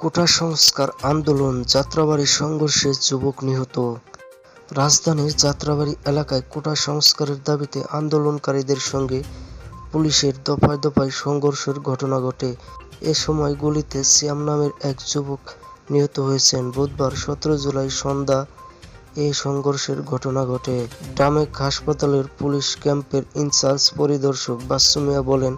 কোটা সংস্কার আন্দোলন, যাত্রাবাড়ি সংঘর্ষে যুবক নিহত। রাজধানীর যাত্রাবাড়ি এলাকায় কোটা সংস্কারের দাবিতে আন্দোলনকারীদের সঙ্গে পুলিশের দফায় দফায় সংঘর্ষের ঘটনা ঘটে। এ সময় গুলিতে সিয়াম নামের এক যুবক নিহত হয়েছেন। বুধবার সতেরো জুলাই সন্ধ্যা এ সংঘর্ষের ঘটনা ঘটে। ডামেক হাসপাতালের পুলিশ ক্যাম্পের ইনচার্জ পরিদর্শক বাচ্চু মিয়া বলেন,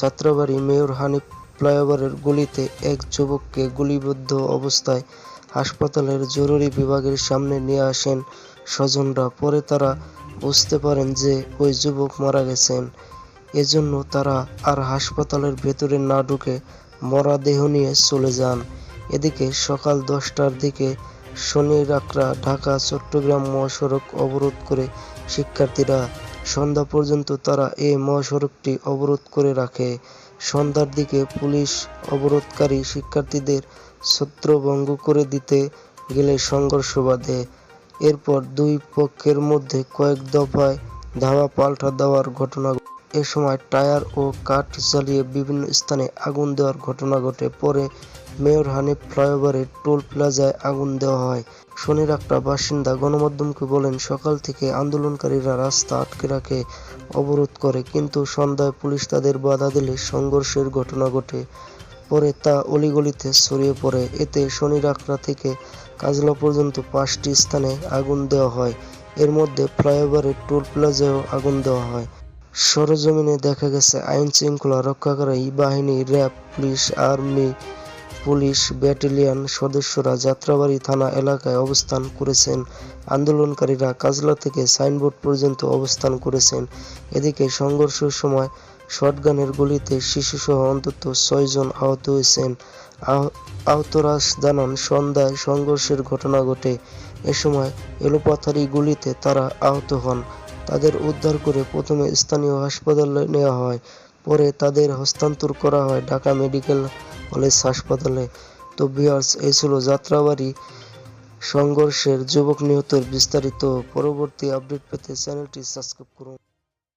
যাত্রাবাড়ি মেয়র হানিফ ফ্লাইওভারের গলিতে এক যুবককে গুলিবিদ্ধ অবস্থায় হাসপাতালের জরুরি বিভাগের সামনে নিয়ে আসেন স্বজনরা। পরে তারা বুঝতে পারেন যে ওই যুবক মারা গেছেন। এজন্য তারা আর হাসপাতালের ভেতরে না ঢুকে মরদেহ নিয়ে চলে যান। এদিকে সকাল দশটার দিকে শনি রাকরা ঢাকা, চট্টগ্রাম মহাসড়ক অবরোধ করে শিক্ষার্থীরা। সন্ধ্যা পর্যন্ত তারা এই মহাসড়কটি অবরোধ করে রাখে। সন্ধ্যার দিকে পুলিশ অবরোধকারী শিক্ষার্থীদের ছত্রভঙ্গ করে দিতে গেলে সংঘর্ষ বাধে এরপর দুই পক্ষের মধ্যে কয়েক দফায় ধাওয়া পাল্টা দেওয়ার ঘটনা ঘটে। এ সময় টায়ার ও কাঠ জ্বালিয়ে বিভিন্ন স্থানে আগুন দেওয়ার ঘটনা ঘটে। পরে মেয়র হানিফ ফ্লাইওভারের টোল প্লাজায় আগুন দেওয়া হয়। শনির একটা বাসিন্দা গণমাধ্যমকে বলেন, সকাল থেকে আন্দোলনকারীরা রাস্তা আটকে রাখে, অবরোধ করে, কিন্তু সন্ধ্যায় পুলিশ তাদের বাধা দিলে সংঘর্ষের ঘটনা ঘটে। পরে তা অলিগলিতে ছড়িয়ে পড়ে। এতে শনিরাকড়া থেকে কাজলা পর্যন্ত পাঁচটি স্থানে আগুন দেওয়া হয়। এর মধ্যে ফ্লাইওভারের টোল প্লাজায়ও আগুন দেওয়া হয়। সরেজমিনে দেখা গেছে আইন শৃঙ্খলা রক্ষাকারী বাহিনী, RAB, police, army, police, battalion সদস্যরা যাত্রাবাড়ি থানা এলাকায় অবস্থান করেছেন। আন্দোলনকারীরা কাজলা থেকে সাইনবোর্ড পর্যন্ত অবস্থান করেছেন। এদিকে সংঘর্ষের সময় শটগানের গুলিতে শিশুসহ অন্তত ছয়জন আহত হয়েছেন। আহ- আহতরা জানান, সন্ধ্যায় সংঘর্ষের ঘটনা ঘটে। এ সময় এলোপাথারি গুলিতে তারা আহত হন। তাদের উদ্ধার করে প্রথমে স্থানীয় হাসপাতালে নেওয়া হয়, পরে তাদের হস্তান্তর করা হয় ঢাকা মেডিকেল কলেজ হাসপাতালে। তো বিয়ার্স এই ছিল যাত্রাবাড়ি সংঘর্ষের যুবক নিহতের বিস্তারিত পরবর্তী আপডেট পেতে চ্যানেলটি সাবস্ক্রাইব করুন।